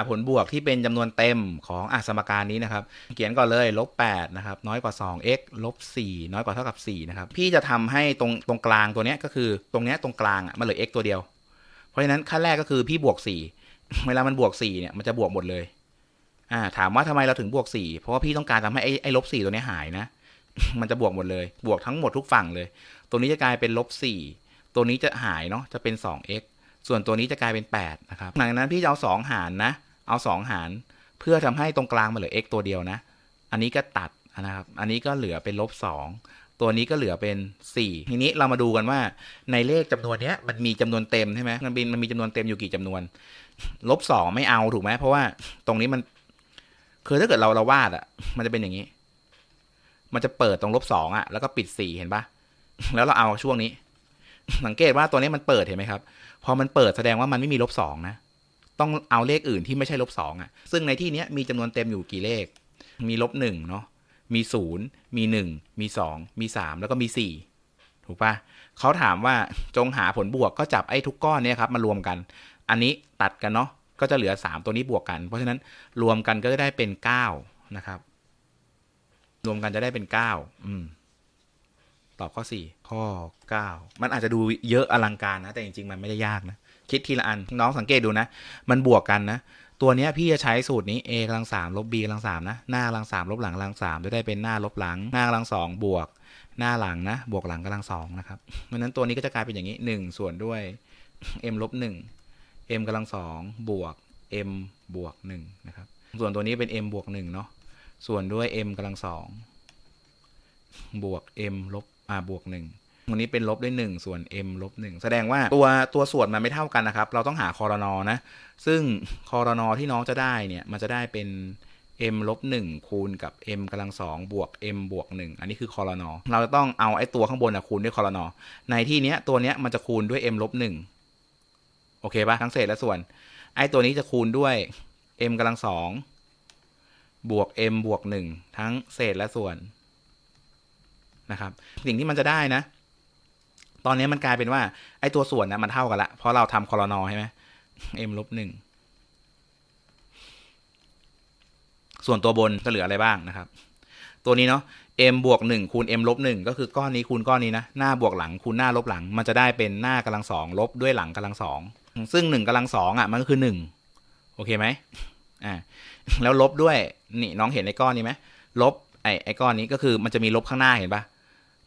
าผลบวกที่เป็นจำนวนเต็มของอสมการนี้นะครับ เขียนก่อนเลยลบ8นะครับน้อยกว่า 2x ลบ4น้อยกว่าเท่ากับ4นะครับพี่จะทำให้ตรงตรงกลางตัวเนี้ยก็คือตรงเนี้ยตรงกลางอะมันเหลือ x ตัวเดียว เพราะฉะนั้นขั้นแรกก็คือพี่บวก 4 เวลามันบวก4เนี่ยมันจะบวกหมดเลยอ่าถามว่าทำไมเราถึงบวก 4 เพราะว่าพี่ต้องการทำให้ไอ้ไอ้ลบ4ตัวเนี้ยหายนะ มันจะบวกหมดเลย บวกทั้งหมดทุกฝั่งเลย ตัวนี้จะกลายเป็นลบ4ตัวนี้จะหายเนาะจะเป็น 2x ส่วนตัวนี้จะกลายเป็น 8 นะครับ หลังจากนั้นพี่จะเอา 2 หารนะ เอา 2 หาร เพื่อทำให้ตรงกลางมันเหลือ x ตัวเดียวนะ อันนี้ก็ตัดนะครับ อันนี้ก็เหลือเป็นลบ2ตัวนี้ก็เหลือเป็น 4 ทีนี้เรามาดูกันว่าในเลขจำนวนนี้มันมีจำนวนเต็มใช่ไหมมันมีมันมีจำนวนเต็มอยู่กี่จำนวน ลบสองไม่เอาถูกไหมเพราะว่าตรงนี้มันคือถ้าเกิดเราเราวาดอะมันจะเป็นอย่างนี้ มันจะเปิดตรงลบสองอะแล้วก็ปิดสี่เห็นปะแล้วเราเอาช่วงนี้ สังเกตว่าตัวนี้มันเปิดเห็นไหมครับ พอมันเปิดแสดงว่ามันไม่มีลบสองนะ ต้องเอาเลขอื่นที่ไม่ใช่ลบสองอะ ซึ่งในที่นี้มีจำนวนเต็มอยู่กี่เลข มีลบหนึ่งเนาะ มีศูนย์มีหนึ่งมีสองมีสามแล้วก็มีสี่ถูกปะเขาถามว่าจงหาผลบวกก็จับไอ้ทุกก้อนเนี่ยครับมารวมกัน อันนี้ตัดกันเนาะ ก็จะเหลือสามตัวนี้บวกกัน เพราะฉะนั้นรวมกันก็จะได้เป็นเก้านะครับ รวมกันจะได้เป็นเก้าอืมตอบข้อสี่ข้อเก้ามันอาจจะดูเยอะอลังการนะ แต่จริง ๆ มันไม่ได้ยากนะ คิดทีละอัน น้องสังเกตดูนะ มันบวกกันนะ ตัวเนี้ยพี่จะใช้สูตรนี้ a กำลังสามลบ b กำลังสามนะ หน้ากำลังสามลบหลังกำลังสามจะได้เป็นหน้าลบหลัง หน้ากำลังสองบวก หน้าหลังนะ บวกหลังกำลังสองนะครับ เพราะฉะนั้นตัวนี้ก็จะกลายเป็นอย่างนี้หนึ่งส่วนด้วย m ลบหนึ่ง m กำลังสองบวก m บวกหนึ่งนะครับ ส่วนตัวนี้เป็น m บวกหนึ่งเนาะ ส่วนด้วย m กำลังสองบวก m ลบอ่าบวกหนึ่ง ตรงนี้เป็นลบด้วยหนึ่งส่วน m ลบหนึ่งแสดงว่าตัวตัวส่วนมันไม่เท่ากันนะครับ เราต้องหาคอรนอนะ ซึ่งคอรนอที่น้องจะได้เนี่ย มันจะได้เป็น m ลบหนึ่งคูณกับ m กำลังสองบวก m บวกหนึ่งอันนี้คือคอรนอเราจะต้องเอาไอ้ตัวข้างบนนะคูณด้วยคอรนอในที่เนี้ยตัวเนี้ยมันจะคูณด้วย m ลบหนึ่งโอเคปะทั้งเศษและส่วน ไอ้ตัวนี้จะคูณด้วย m กำลังสองบวก m บวกหนึ่งทั้งเศษและส่วนนะครับ สิ่งที่มันจะได้นะ ตอนนี้มันกลายเป็นว่า ไอ้ตัวส่วนนะมันเท่ากันละ เพราะเราทำคอรนอใช่ไหม m ลบหนึ่งส่วนตัวบนจะเหลืออะไรบ้างนะครับ ตัวนี้เนาะ m บวกหนึ่งคูณ m ลบหนึ่งก็คือก้อนนี้คูณก้อนนี้นะ หน้าบวกหลังคูณหน้าลบหลัง มันจะได้เป็นหน้ากำลังสองลบด้วยหลังกำลังสองซึ่งหนึ่งกำลังสองอะมันก็คือหนึ่งโอเคไหมอ่าแล้วลบด้วยนี่น้องเห็นไอ้ก้อนนี้ไหมลบไอ้ไอ้ก้อนนี้ก็คือมันจะมีลบข้างหน้าเห็นปะ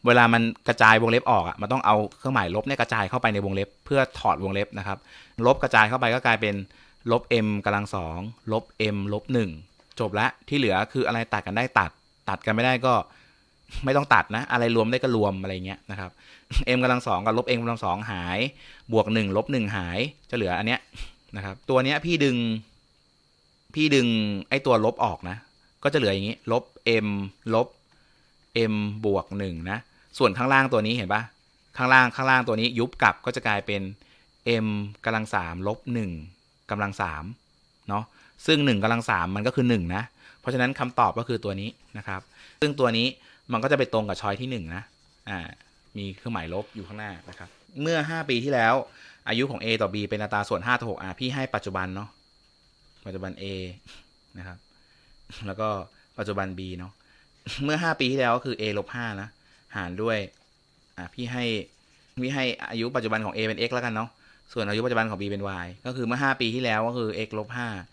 เวลามันกระจายวงเล็บออกอะมันต้องเอาเครื่องหมายลบเนี่ยกระจายเข้าไปในวงเล็บ เพื่อถอดวงเล็บนะครับ ลบกระจายเข้าไปก็กลายเป็นลบ m กำลังสองลบ m ลบหนึ่งจบละที่เหลือคืออะไรตัดกันได้ตัด ตัดกันไม่ได้ก็ไม่ต้องตัดนะ อะไรรวมได้ก็รวมอะไรเงี้ยนะครับ m กำลังสองกับลบ m กำลังสองหาย บวกหนึ่งลบหนึ่งหายจะเหลืออันเนี้ยนะครับ ตัวเนี้ยพี่ดึง พี่ดึงไอ้ตัวลบออกนะ ก็จะเหลืออย่างนี้ ลบ m ลบ m บวกหนึ่งนะ ส่วนข้างล่างตัวนี้เห็นปะข้างล่างข้างล่างตัวนี้ยุบกลับก็จะกลายเป็น m กำลังสามลบหนึ่งกำลังสามเนาะซึ่งหนึ่งกำลังสามมันก็คือหนึ่งนะเพราะฉะนั้นคำตอบก็คือตัวนี้นะครับ ซึ่งตัวนี้มันก็จะไปตรงกับช้อยที่หนึ่งนะอ่ามีเครื่องหมายลบอยู่ข้างหน้านะครับ เมื่อ 5 ปีที่แล้ว อายุของ a ต่อ b เป็นอัตราส่วน5ต่อ6อะพี่ให้ปัจจุบันเนาะปัจจุบัน a นะครับ แล้วก็ปัจจุบัน b เนาะเมื่อ 5 ปีที่แล้วก็คือ a ลบ5นะ หารด้วย อะพี่ให้พี่ให้อายุปัจจุบันของ a เป็น x แล้วกันเนาะ ส่วนอายุปัจจุบันของ b เป็น y ก็คือเมื่อ 5 ปีที่แล้วก็คือ x ลบ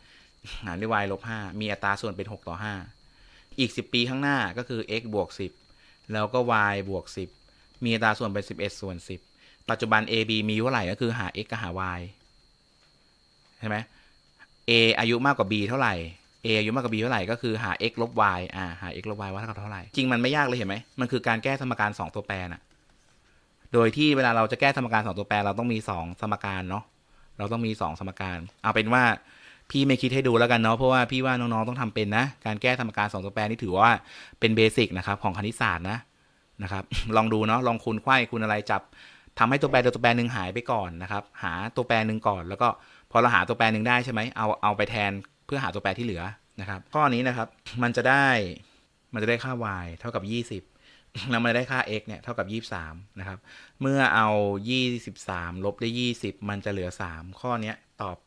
5หารด้วย y ลบ5มีอัตราส่วนเป็น 6 ต่อ 5 อีก 10 ปีข้างหน้าก็คือ x บวก 10 แล้วก็ y บวก 10 มีอัตราส่วนเป็น 11 ส่วน 10 ปัจจุบัน a b มีเท่าไหร่ก็คือหา x กับหา y ใช่ไหม a อายุมากกว่า b เท่าไหร่ a อายุมากกว่า b เท่าไหร่ก็คือหา x ลบ y อ่าหา x ลบ y ว่าเท่ากับเท่าไหร่ จริงมันไม่ยากเลยเห็นไหมมันคือการแก้สมการ 2 ตัวแปรน่ะโดยที่เวลาเราจะแก้สมการ 2 ตัวแปรเราต้องมี 2 สมการเนาะเราต้องมี 2 สมการ เอาเป็นว่าพี่ไม่คิดให้ดูแล้วกันเนาะเพราะว่าพี่ว่าน้องๆต้องทำเป็นนะ การแก้สมการ 2 ตัวแปรนี่ถือว่าเป็นเบสิกนะครับของคณิตศาสตร์นะนะครับ ลองดูเนาะลองคูณไขว้คูณอะไรจับทำให้ตัวแปรตัวแปรหนึ่งหายไปก่อนนะครับ หาตัวแปรหนึ่งก่อน แล้วก็พอเราหาตัวแปรหนึ่งได้ใช่ไหมเอาเอาไปแทน พื่อหาตัวแปรที่เหลือนะครับ ข้อนี้นะครับมันจะได้มันจะได้ค่า y เท่ากับ 20 แล้วมันจะได้ค่า x เนี่ยเท่ากับ 23 นะครับ เมื่อเอา 23 ลบได้ 20 มันจะเหลือ 3 ข้อนี้ตอบ